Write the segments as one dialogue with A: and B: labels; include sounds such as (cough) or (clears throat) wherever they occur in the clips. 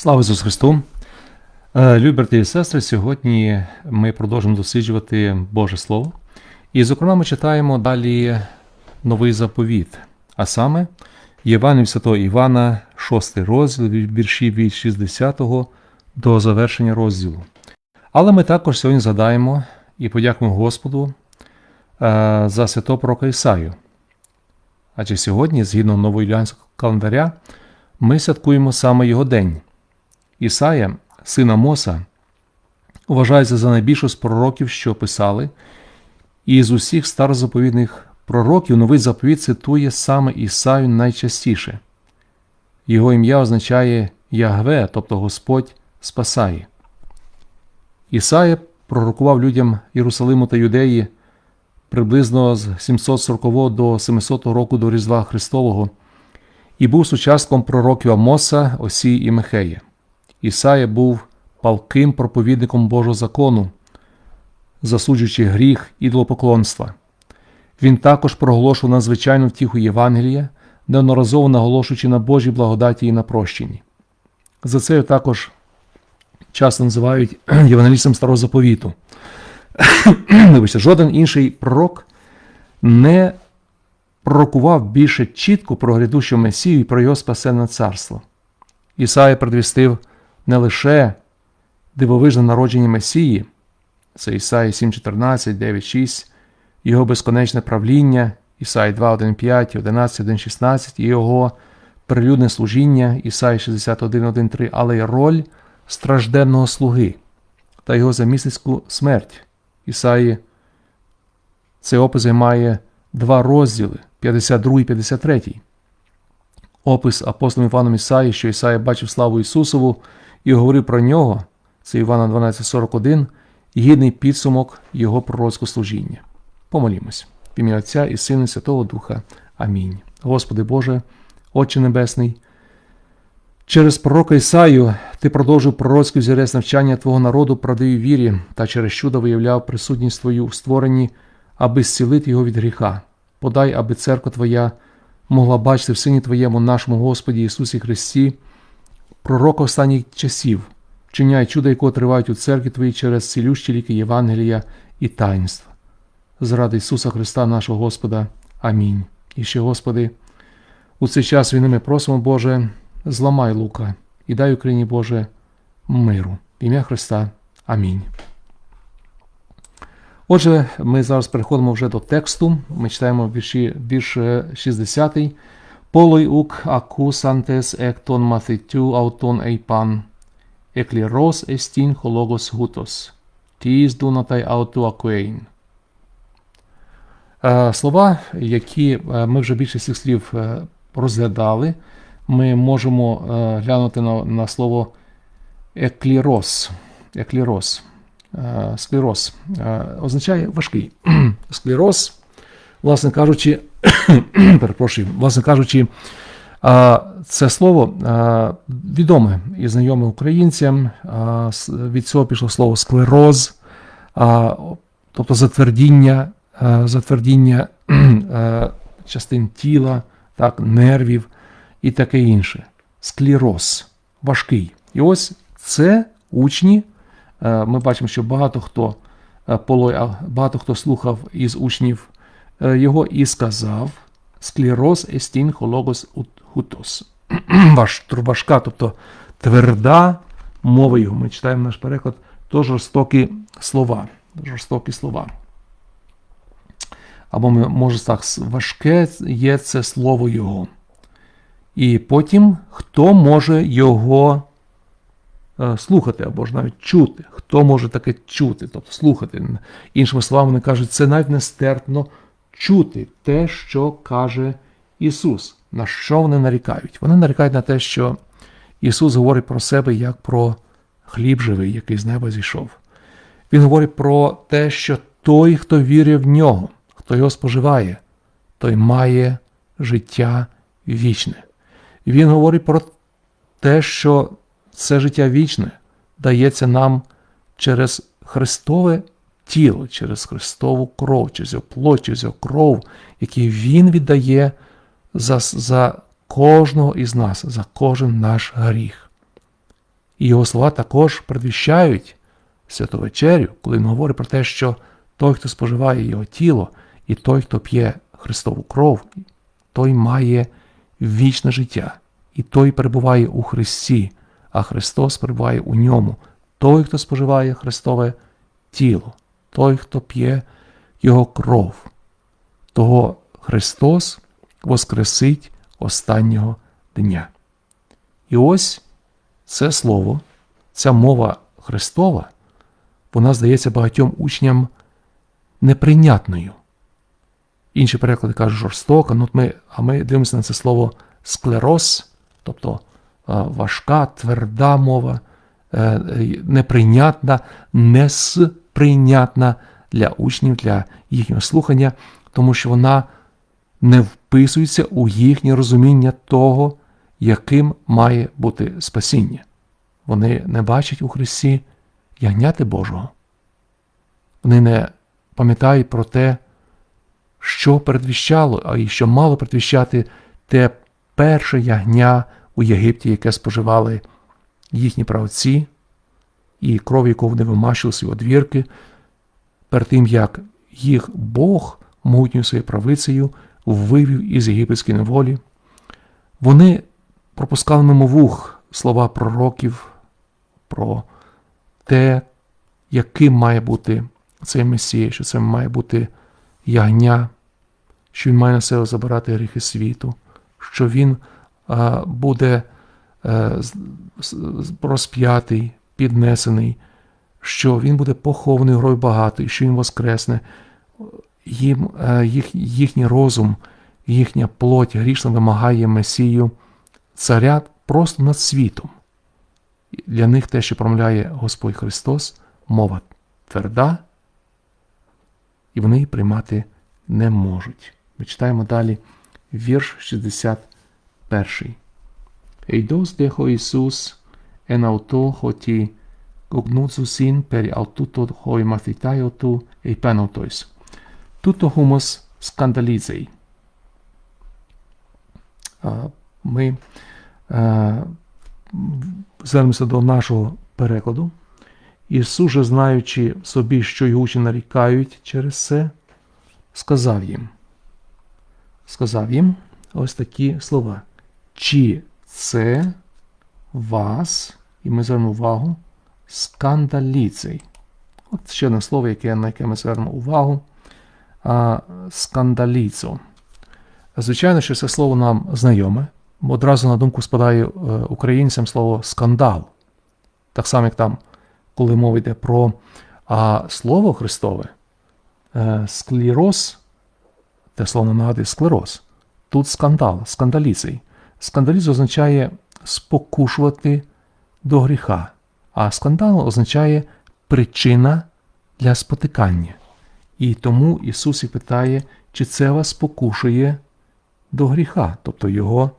A: Слава Ісусу Христу! Е, Любі брати і сестри, сьогодні ми продовжимо досліджувати Боже Слово. І, зокрема, ми читаємо далі новий заповіт, а саме Євангелію Святого Івана, 6 розділ, вірші від 60 до завершення розділу. Але ми також сьогодні згадаємо і подякуємо Господу е, за святого пророка Ісаю. Адже сьогодні, згідно новоюліанського календаря, ми святкуємо саме його день. Ісая, сина Моса, вважається за найбільшу з пророків, що писали, і з усіх старозаповідних пророків новий заповіт цитує саме Ісаю найчастіше. Його ім'я означає Ягве, тобто Господь спасає. Ісая пророкував людям Єрусалиму та Юдеї приблизно з 740 до 700 року до Різдва Христового і був сучасником пророків Амоса, Осії і Михея. Ісая був палким проповідником Божого закону, засуджуючи гріх ідолопоклонства. Він також проголошував надзвичайну втіху Євангелія, неодноразово наголошуючи на Божій благодаті і на прощенні. За це також часто називають (clears throat) євангелістом старого заповіту. (clears throat) Вибачте, жоден інший пророк не пророкував більше чітко про грядущого Месію і про його спасенне царство. Ісая предвістив не лише дивовижне народження Месії, це Ісаї 7.14, 9.6, його безконечне правління, Ісаї 2.1.5, 11.1.16 і його прилюдне служіння, Ісаї 61.1.3, але й роль стражденного слуги та його замісницьку смерть. Ісаї цей опис займає два розділи 52 і 53. Опис апостолом Іваном Ісаї, що Ісая бачив славу Ісусову і говорив про нього, це Івана 12,41, гідний підсумок Його пророцького служіння. Помолімось. В ім'я Отця і Сина, і Святого Духа. Амінь. Господи Боже, Отче Небесний, через пророка Ісаю Ти продовжив пророцький взірець навчання Твого народу правдивій вірі та через чудо виявляв присутність Твою у створенні, аби зцілити його від гріха. Подай, аби церква Твоя могла бачити в Сині Твоєму, нашому Господі Ісусі Христі, пророка останніх часів, вчиняй чуда, якого тривають у церкві Твоїй через цілющі ліки Євангелія і таїнства. Заради Ісуса Христа, нашого Господа. Амінь. І ще, Господи, у цей час війни ми просимо, Боже, зламай лука і дай Україні, Боже, миру. Ім'я Христа. Амінь. Отже, ми зараз переходимо вже до тексту. Ми читаємо вірші, вірш 60. Полой ук акусантес ектон мαθитю аутон ейпан, еклірос естін хологос гутос, тіс дунатай ауту акуейн. Слова, які ми вже більше цих слів розглядали, ми можемо глянути на, на слово еклірос. еклірос. Склероз означає важкий. (clears throat) Склероз, власне кажучи, (coughs) перепрошую, власне кажучи, це слово відоме і знайоме українцям. Від цього пішло слово склероз, тобто затвердіння, затвердіння (clears throat) частин тіла, так, нервів і таке інше. Склероз важкий. І ось це учні. Ми бачимо, що багато хто багато хто слухав із учнів його і сказав склероз естін хологос хутос. (clears throat) Важка, тобто тверда мова його. Ми читаємо наш переклад, то жорстокі слова. Жорстокі слова. Або ми може так, важке є це слово Його. І потім хто може його слухати або ж навіть чути. Хто може таке чути, тобто слухати. Іншими словами, вони кажуть, це навіть нестерпно чути те, що каже Ісус. На що вони нарікають? Вони нарікають на те, що Ісус говорить про себе як про хліб живий, який з неба зійшов. Він говорить про те, що той, хто вірить в нього, хто його споживає, той має життя вічне. Він говорить про те, що це життя вічне дається нам через Христове тіло, через Христову кров, через його плоть, через його кров, який Він віддає за, за кожного із нас, за кожен наш гріх. І його слова також предвіщають святу вечерю, коли він говорить про те, що той, хто споживає його тіло, і той, хто п'є Христову кров, той має вічне життя, і той перебуває у Христі, а Христос перебуває у ньому. Той, хто споживає Христове тіло, той, хто п'є Його кров, того Христос воскресить останнього дня. І ось це слово, ця мова Христова, вона здається багатьом учням неприйнятною. Інші переклади кажуть жорстока, ну, ми, а ми дивимося на це слово склероз, тобто важка, тверда мова, е, неприйнятна, несприйнятна для учнів, для їхнього слухання, тому що вона не вписується у їхнє розуміння того, яким має бути спасіння. Вони не бачать у Христі ягняти Божого. Вони не пам'ятають про те, що передвіщало, а і що мало передвіщати те перше ягня у Єгипті, яке споживали їхні правці, і кров, яку вони вимащили свої одвірки, перед тим як їх Бог могутньою своєю правицею вивів із єгипетської неволі. Вони пропускали мимо вух слова пророків про те, яким має бути цей Месія, що це має бути ягня, що він має на себе забирати гріхи світу, що він буде а, розп'ятий, піднесений, що він буде похований грою багатий, що він воскресне. Їм, а, їх, Їхній розум, їхня плоть грішна вимагає Месію царя просто над світом. Для них те, що промовляє Господь Христос, мова тверда, і вони її приймати не можуть. Ми читаємо далі вірш 61. Eidos dejo Isus en auto hoti cognozusin per aututo hoi mathitaio tu e panotois. Tuto humus scandalizei. Ми звернемося до нашого перекладу. Ісус, же, знаючи собі, що його учні нарікають через це, сказав їм. Сказав їм ось такі слова. Чи це вас, і ми звернемо увагу, скандаліцей. От ще одне слово, яке, на яке ми звернемо увагу. А, Скандаліцо. Звичайно, що це слово нам знайоме, одразу на думку спадає е, українцям слово скандал. Так само, як там коли мова йде про а, Слово Христове, е, склероз, те слово нагадує склероз, тут скандал, скандаліцей. Скандаліз означає спокушувати до гріха, а скандал означає причина для спотикання. І тому Ісус і питає, чи це вас спокушує до гріха, тобто Його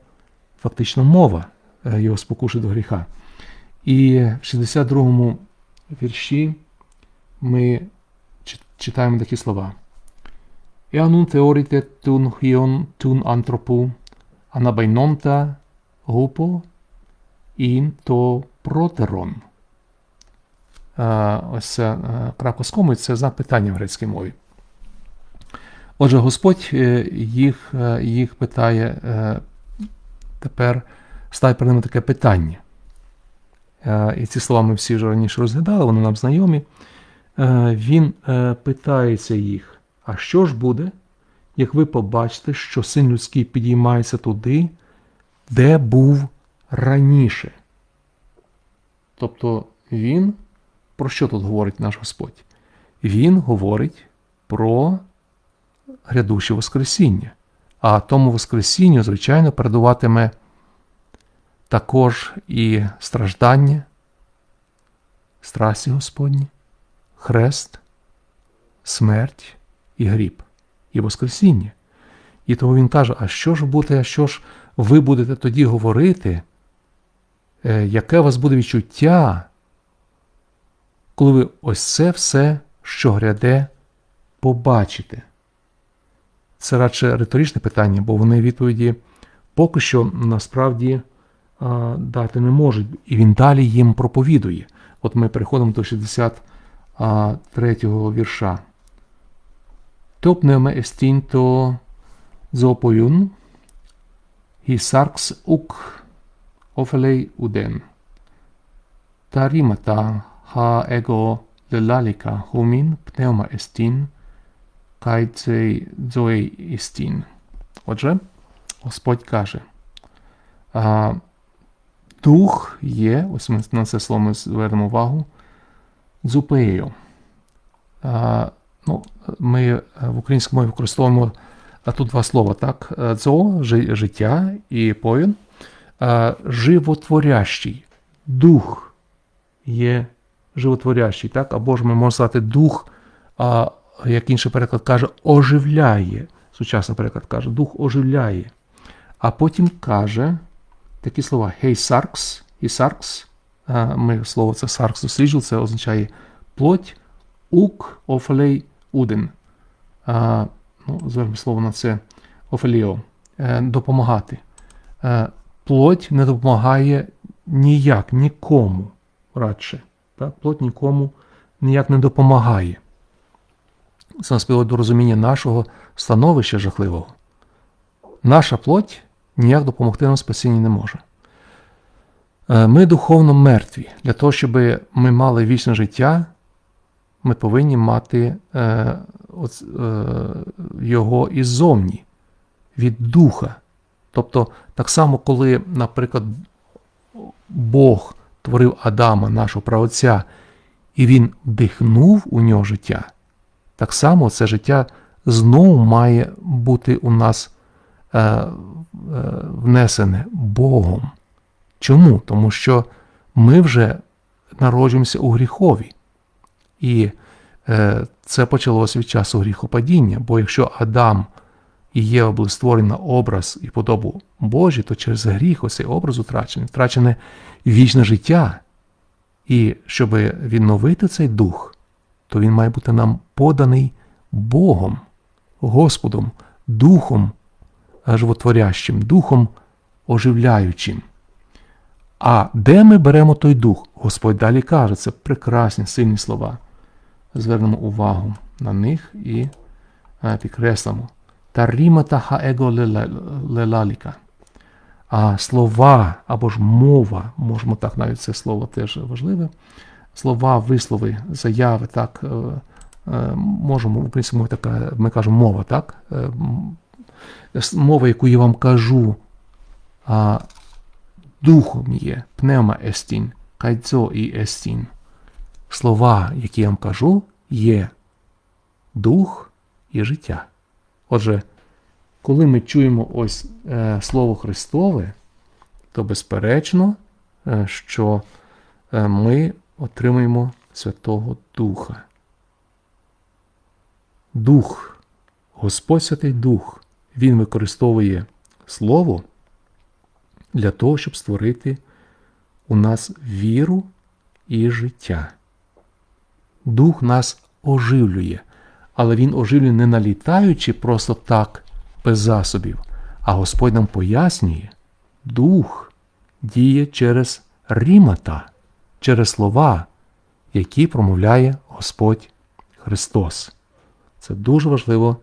A: фактично мова, е, його спокушує до гріха. І в 62 вірші ми читаємо такі слова. Eanun theorite tun hion tun anthropu anabainomta гупо ін то протерон. Ось це крапка з комою це запитання в грецькій мові. Отже, Господь їх їх питає, тепер ставить перед ними таке питання. Е, і ці слова ми всі вже раніше розглядали, вони нам знайомі. Е, він е, питається їх: а що ж буде, як ви побачите, що син людський підіймається туди, де був раніше? Тобто він, про що тут говорить наш Господь? Він говорить про грядуще Воскресіння. А тому Воскресінню, звичайно, передуватиме також і страждання, страсті Господні, хрест, смерть і гріб, і Воскресіння. І тому він каже: а що ж буде, а що ж ви будете тоді говорити? Е, яке у вас буде відчуття, коли ви ось це все, що гряде, побачите? Це радше риторичне питання, бо вони відповіді поки що насправді е, дати не можуть. І він далі їм проповідує. От ми переходимо до 63-го е, вірша. Топнеме естінто зопоюн і ук ofelei udem. Tarimata ha ego lelalica homin pneuma estin, kai цей зоей істін. Отже, Господь каже, а, дух є, ось ми на це слово ми звернемо увагу, зупеєю. Ну, Ми в українському мові використовуємо тут два слова, так? Дзо життя і поїн. Животворящий. Дух є животворящий, так? Або ж ми можемо сказати дух, а, як інший переклад каже, оживляє. Сучасний переклад каже, дух оживляє. А потім каже такі слова «Хей саркс» і «саркс». Ми слово це «саркс» досліджували, це означає плоть, ук, офалей, уден. А, ну, звернемо слово на це офеліо. Е, допомагати. Плоть не допомагає ніяк, нікому радше. Так? Плоть нікому ніяк не допомагає. Це приводить до розуміння нашого становища жахливого. Наша плоть ніяк допомогти нам спасінні не може. Е, Ми духовно мертві. Для того, щоб ми мали вічне життя, ми повинні мати е, оц- е, його іззовні, від духа. Тобто, так само, коли, наприклад, Бог творив Адама, нашого праотця, і він вдихнув у нього життя, так само це життя знову має бути у нас е, е, внесене Богом. Чому? Тому що ми вже народжуємося у гріхові. І е, це почалося від часу гріхопадіння. Бо якщо Адам і Єва створені на образ і подобу Божі, то через гріх оцей образ утрачений, втрачене вічне життя. І щоб відновити цей дух, то він має бути нам поданий Богом, Господом, Духом животворящим, Духом оживляючим. А де ми беремо той дух? Господь далі каже, це прекрасні, сильні слова. Звернемо увагу на них і е, підкреслимо. Тарімата хаего лелаліка. А слова або ж мова, можемо так навіть це слово теж важливе. Слова, вислови, заяви, так, е, е, можемо, в українській така, ми кажемо мова, так? Е, Мова, яку я вам кажу, духом є, пневма естін, кайдзо і естін. Слова, які я вам кажу, є дух і життя. Отже, коли ми чуємо ось е, Слово Христове, то безперечно, е, що е, ми отримуємо Святого Духа. Дух, Господь Святий Дух, Він використовує Слово для того, щоб створити у нас віру і життя. Дух нас оживлює, але Він оживлює не налітаючи просто так, без засобів, а Господь нам пояснює, Дух діє через рімата, через слова, які промовляє Господь Христос. Це дуже важливо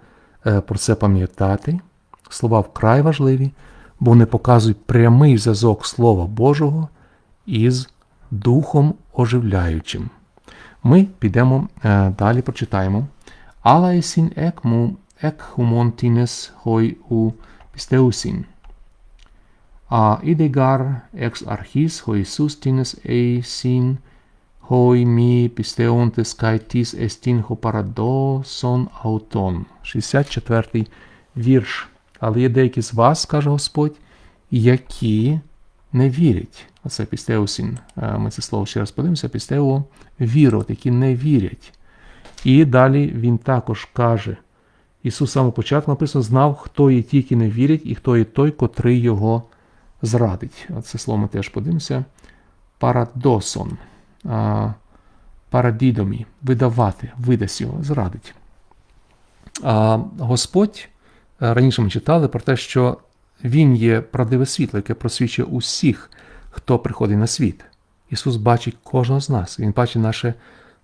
A: е, про це пам'ятати. Слова вкрай важливі, бо вони показують прямий зв'язок Слова Божого із Духом оживляючим. Ми підемо е, далі, прочитаємо alaisin ecmum ec humontines hoi u pisteusin. A idegar ex archis hoi sustines eisin hoi mi pisteontes kai tis estin ho парадосон auton. 64 вірш. Але є деякі з вас, каже Господь, які не вірять. Оце пістеусін. Е, ми це слово ще раз подивимося. Пістео вірот, які не вірять. І далі він також каже: Ісус самого початку написано, знав, хто є ті, які не вірять, і хто є той, котрий його зрадить. Це слово ми теж подивимося. Парадосон, парадідомі, видавати, видасть його, зрадить. А Господь е, раніше ми читали про те, що Він є правдиве світло, яке просвічує усіх хто приходить на світ. Ісус бачить кожного з нас. Він бачить наше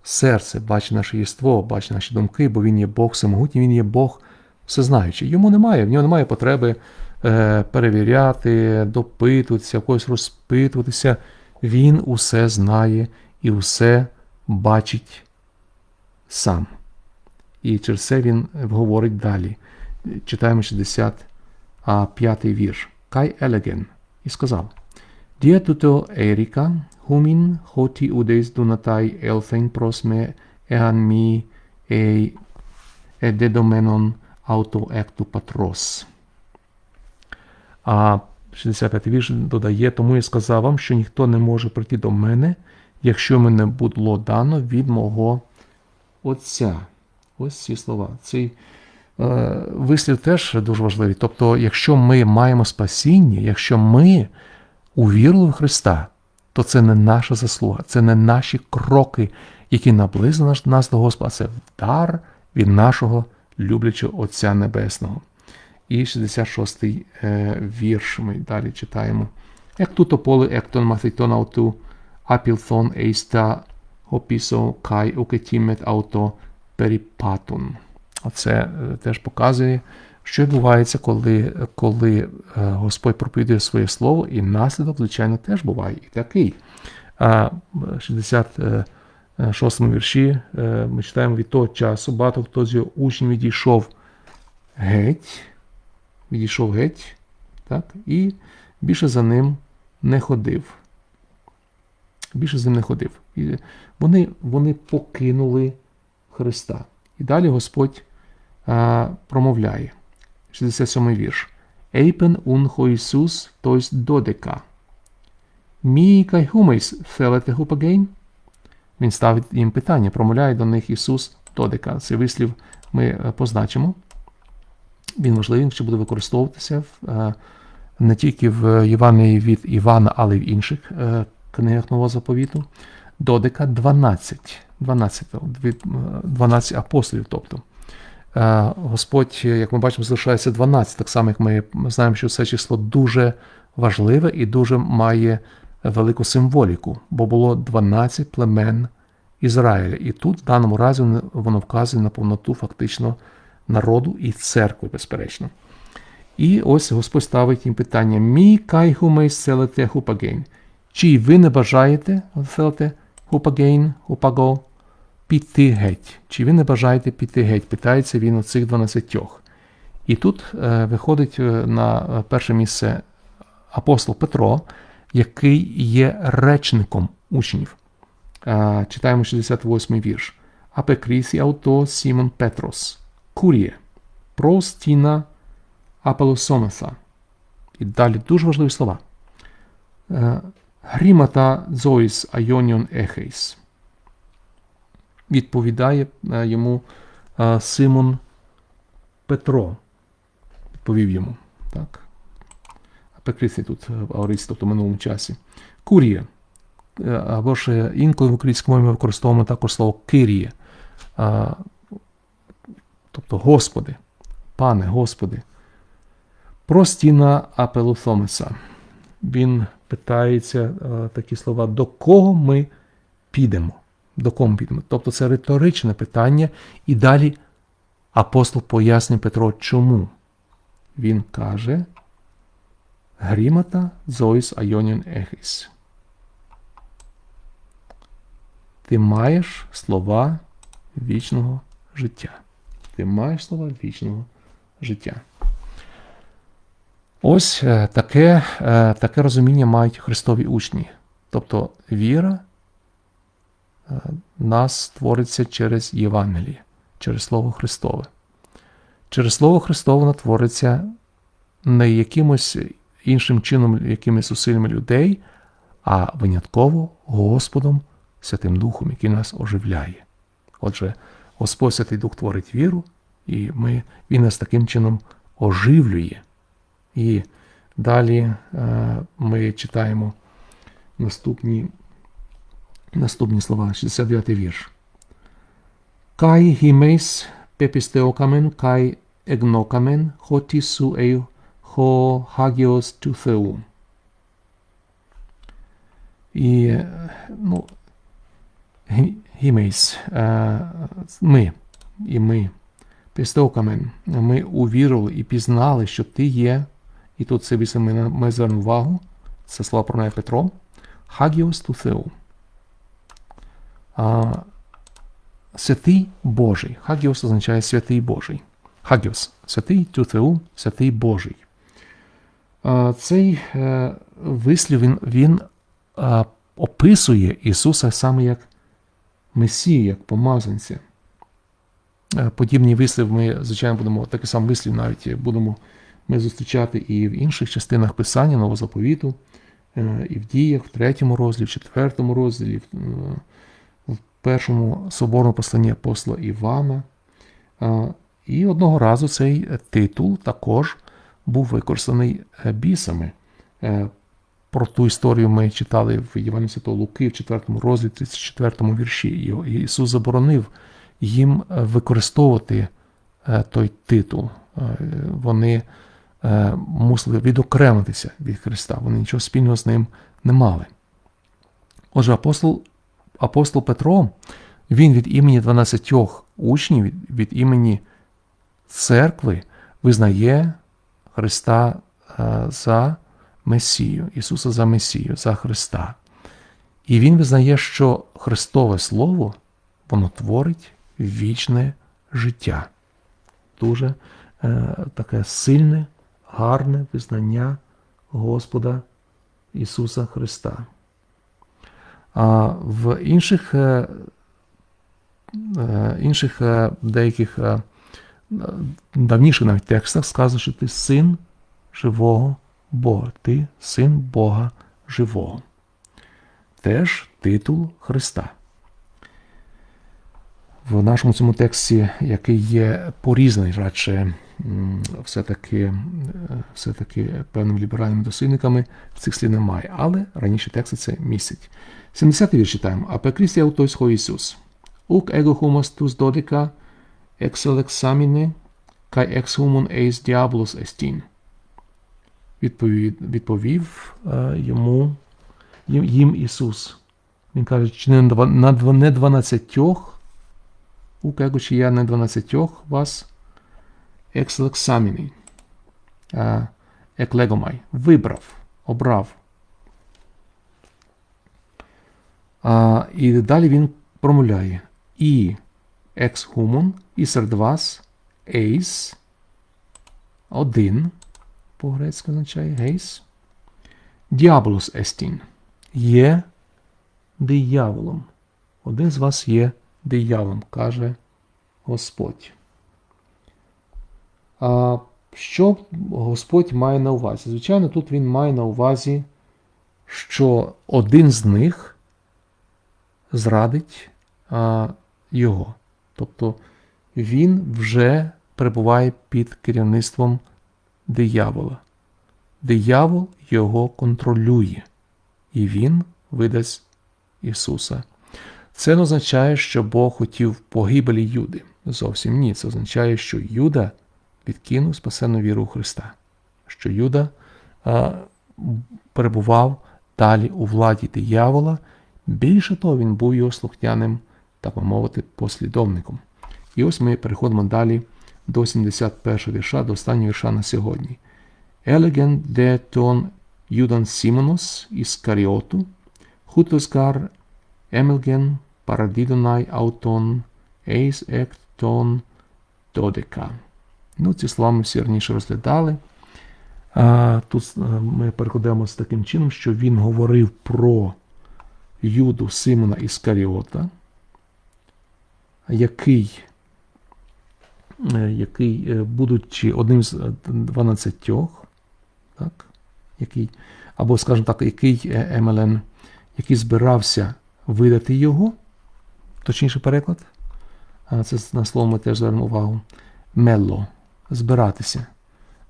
A: серце, бачить наше єство, бачить наші думки, бо Він є Бог всемогутній, Він є Бог всезнаючий. Йому немає, в нього немає потреби е, перевіряти, допитуватися, когось розпитуватися. Він усе знає і усе бачить сам. І через це він говорить далі. Читаємо 65 вірш. Кай елеген. І сказав: Дія туто Еріка, хумін хоті удейс дунатай елфен просме еан мі ей едедоменон ауто екту патрос. А 65 вірш додає, тому я сказав вам, що ніхто не може прийти до мене, якщо мене було дано від мого Отця. Ось ці слова. Цей е, вислів теж дуже важливий. Тобто, якщо ми маємо спасіння, якщо ми увірили в Христа, то це не наша заслуга, це не наші кроки, які наблизили нас до Господа, а це дар від нашого люблячого Отця Небесного. І 66 й е, вірш ми далі читаємо. Як тут ополи, ектон махтон ауту, апілтон ейста опісо кай укетімет ауто періпатун. Оце е, теж показує що відбувається, коли коли е, Господь проповідує своє слово, і наслідок, звичайно, теж буває і такий. А в 66 му вірші е, ми читаємо від того часу, багато хто з його учнів відійшов геть, відійшов геть, так, і більше за ним не ходив. Більше за ним не ходив. І вони, вони покинули Христа. І далі Господь а, промовляє. 67 вірш. Ейпен унхо Ісус, тойс додека. Мій кайхумейс фелете гупагейн? Він ставить їм питання, промовляє до них Ісус додека. Цей вислів ми позначимо. Він важливий, що буде використовуватися в, не тільки в Євангелії від Івана, але й в інших книгах Нового заповіту. Додека 12. 12 12 апостолів. тобто. Господь, як ми бачимо, залишається 12, так само, як ми знаємо, що це число дуже важливе і дуже має велику символіку, бо було 12 племен Ізраїля. І тут, в даному разі, воно вказує на повноту фактично народу і церкви, безперечно. І ось Господь ставить їм питання: Мі кайгумей селете хупагейн. Чи ви не бажаєте селете хупагейн, хупаго? Піти геть. Чи ви не бажаєте піти геть? Питається він у цих дванадцятьох. І тут е, виходить на перше місце апостол Петро, який є речником учнів. Е, читаємо 68-й вірш. Апе крісі ауто Сімон Петрос, куріє, простіна апелосомеса. І далі дуже важливі слова. Е, Грімата зоїс айоніон ехейс відповідає е, йому е, Симон Петро. Відповів йому. Так. Прикрисний тут е, аорист, тобто в минулому часі. Кур'є. Або ж інколи в українському мові ми використовуємо також слово кир'є. Тобто, Господи, пане Господи. Простіна Апелофомеса. Він питається такі слова, до кого ми підемо? До кому підемо. Тобто це риторичне питання, і далі апостол пояснює Петро, чому. Він каже Грімата Зоїс Айоніон Ехіс. Ти маєш слова вічного життя. Ти маєш слова вічного життя. Ось е, таке е, таке розуміння мають Христові учні. Тобто віра нас твориться через Євангеліє, через Слово Христове. Через Слово Христове твориться не якимось іншим чином, якимись зусиллями людей, а винятково Господом Святим Духом, який нас оживляє. Отже, Господь Святий Дух творить віру, і ми, Він нас таким чином оживлює. І далі е, ми читаємо наступні Наступні слова, 69 вірш. Кай гімейс пепістеокамен, кай егнокамен, хотісу ей хо хагіос тюфеу. І, ну, гімейс, е, ми, і ми, пістеокамен, ми увірили і пізнали, що ти є, і тут це ми звернемо увагу, це слова про Петро, хагіос тюфеу. Святий Божий. Хагіос означає святий Божий. Хагіос святий Тютеу, святий Божий. Цей е, вислів він, він описує Ісуса саме як Месію, як помазанця. Е, Подібні вислів ми, звичайно, будемо такий самий вислів навіть будемо ми зустрічати і в інших частинах Писання Новозаповіту, е, і в діях, в третьому розділі, в четвертому розділі, першому соборному посланні апостола Івана. І одного разу цей титул також був використаний е, бісами. Е, Про ту історію ми читали в Євангелії Святого Луки в 4 розділі, 34 вірші. Ісус заборонив їм е, використовувати той титул. Вони мусили відокремитися від Христа. Вони нічого спільного з ним не мали. Отже, апостол, апостол Петро, він від імені 12 учнів, від, імені церкви визнає Христа е, за Месію, Ісуса за Месію, за Христа. І він визнає, що Христове Слово воно творить вічне життя. Дуже е, таке сильне, гарне визнання Господа Ісуса Христа. А в інших, е, е, інших е, деяких давніших навіть текстах сказано, що ти син живого Бога, ти син Бога живого. Теж титул Христа. В нашому цьому тексті, який є порізаний радше все-таки, е, все-таки певними ліберальними дослідниками, цих слів немає, але раніше тексти це містять. 70-й вірш читаємо. А пекрісті аутойс хо Ісус. Ук его хумос тус exelexamine, kai ex humon eis diabolus estin. Відповів, відповів е, йому їм, Ісус. Він каже, чи не на дванадцятьох, у кого чи я не дванадцятьох вас екселексаміний, еклегомай, вибрав, обрав. І далі він промовляє. І екс хумон, і серед вас ейс, один, по-грецьки означає гейс, діаболос естін, є дияволом. Один з вас є дияволом, каже Господь. Що Господь має на увазі? Звичайно, тут він має на увазі, що один з них зрадить його. Тобто він вже перебуває під керівництвом диявола. Диявол його контролює, і він видасть Ісуса. Це не означає, що Бог хотів погибелі Юди. Зовсім ні. Це означає, що Юда відкинув спасенну віру у Христа, що Юда а, перебував далі у владі диявола. Більше того, він був його слухняним, так би мовити, послідовником. І ось ми переходимо далі до 71 вірша, до останнього вірша на сьогодні. Елеген де тон Юдан Сімонос Іскаріоту, хутоскар Емелген парадідонай аутон ейс ектон додека. Ну, ці слова ми всі раніше розглядали. Тут е, ми перекладемо з таким чином, що він говорив про Юду Симона Іскаріота, який, е, який е, будучи одним з е, дванадцятьох, так, який, або, скажімо так, який Емелен, який збирався видати його, точніше переклад, це на слово ми теж звернемо увагу. Мелло, збиратися.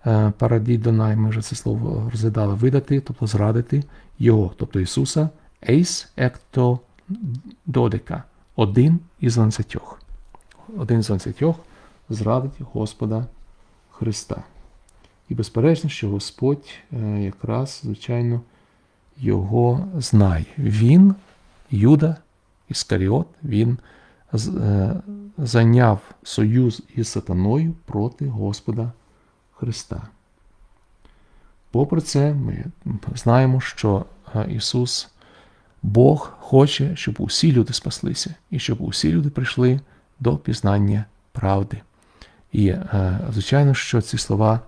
A: Е, Парадідонай, ми вже це слово розглядали, видати, тобто зрадити його, тобто Ісуса, ейс екто додека, один із дванадцятьох. Один з дванадцятьох зрадить Господа Христа. І безперечно, що Господь е, якраз, звичайно, його знає. Він, Юда Іскаріот, він зайняв союз із сатаною проти Господа Христа. Попри це, ми знаємо, що е, Ісус, Бог, хоче, щоб усі люди спаслися, і щоб усі люди прийшли до пізнання правди. І, е, звичайно, що ці слова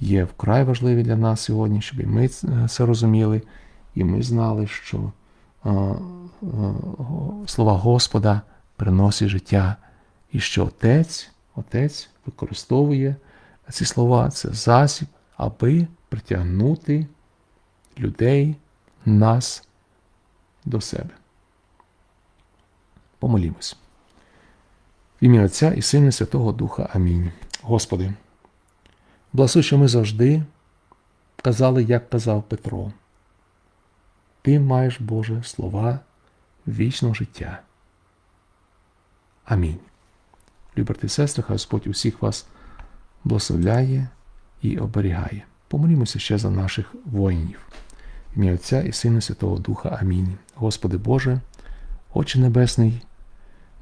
A: є вкрай важливі для нас сьогодні, щоб і ми це розуміли, і ми знали, що е, е, слова Господа приносять життя, і що Отець, Отець використовує ці слова, це засіб, аби притягнути людей, нас до себе. Помолімось. В ім'я Отця і Сина Святого Духа. Амінь. Господи, благослови, що ми завжди казали, як казав Петро. Ти маєш, Боже, слова вічного життя. Амінь. Брати і сестри, хай Господь усіх вас благословляє і оберігає. Помолімося ще за наших воїнів. Ім'я Отця і Сина Святого Духа. Амінь. Господи Боже, Отче Небесний,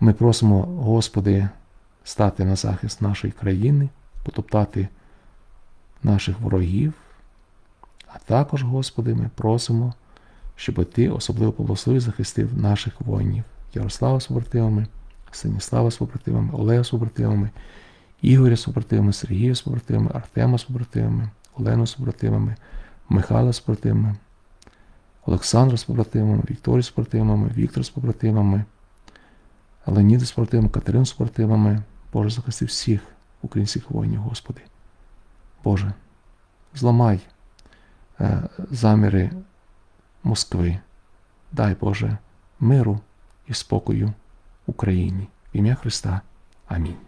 A: ми просимо, Господи, стати на захист нашої країни, потоптати наших ворогів. А також, Господи, ми просимо, щоб Ти особливо поблагословив і захистив наших воїнів Ярослава з побратимами, Станіслава з побратимами, Олега побратимами, Ігоря з побратимами, Сергія з побратимами, Артема з побратимами, Олену з побратимами, Михайла з побратимами, Олександра з побратимами, Вікторію Віктора з побратимами, Леоніда з побратимами, Катерину з побратимами. Боже, захисти всіх українських воїнів, Господи. Боже, зламай е, заміри Москви. Дай Боже миру і спокою Україні. В ім'я Христа. Амінь.